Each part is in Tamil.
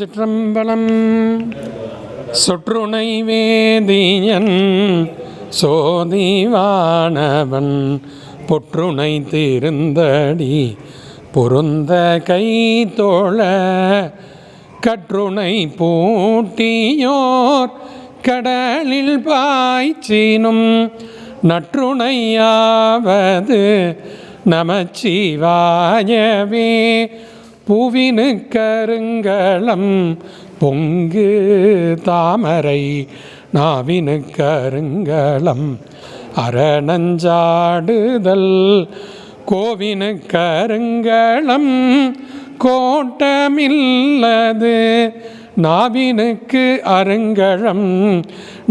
திருச்சிற்றம்பலம் சுற்றுணை வேதியன் சோதிவானவன் புற்றுணை திருந்தடி பொருந்த கை தோழ கற்றுணை பூட்டியோர் கடலில் பாய்ச்சினும் நற்றுணையாவது நமச்சிவாயவே. பூவினு கருங்களம் பொங்கு தாமரை நாவினு கருங்களம் அரணஞ்சாடுதல் கோவினு கருங்களம் கோட்டமில்லது நாவினுக்கு அருங்கழம்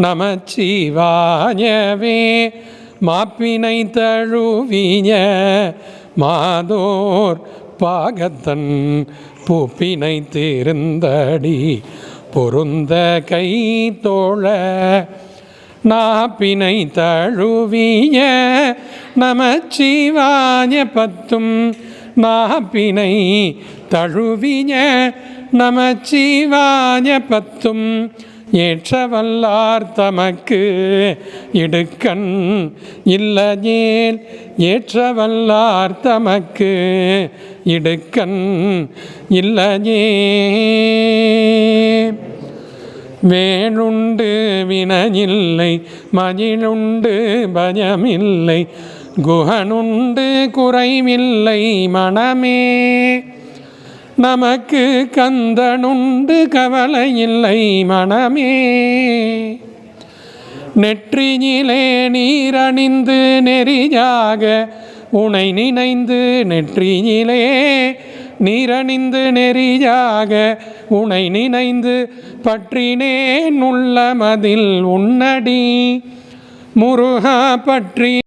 நமச்சிவாயவே மாப்பினை தழுவிய மாதோர் பாகத்தன் பூப்பினை திருந்தடி பொருந்த கை தோழ நாப்பினை தழுவிய நமச்சிவாய பத்தும் நாப்பினை தழுவிய நமச்சிவாய பத்தும் ஏற்றவல்லார் தமக்கு இடுக்கண் இல்லையேல் ஏற்றவல்லார் தமக்கு இடுக்கண் இல்லையே வேணுண்டு வினையில்லை மகிழுண்டு பயமில்லை குகனுண்டு குறைவில்லை மனமே. நமக்கு கந்தனுண்டு கவலை இல்லை மனமே. நெற்றியிலே நீரணிந்து நெறியாக உனை நினைந்து நெற்றியிலே நீரணிந்து நெறியாக உனை நினைந்து பற்றினேன் உள்ள மதில் உன்னடி முருகா பற்றி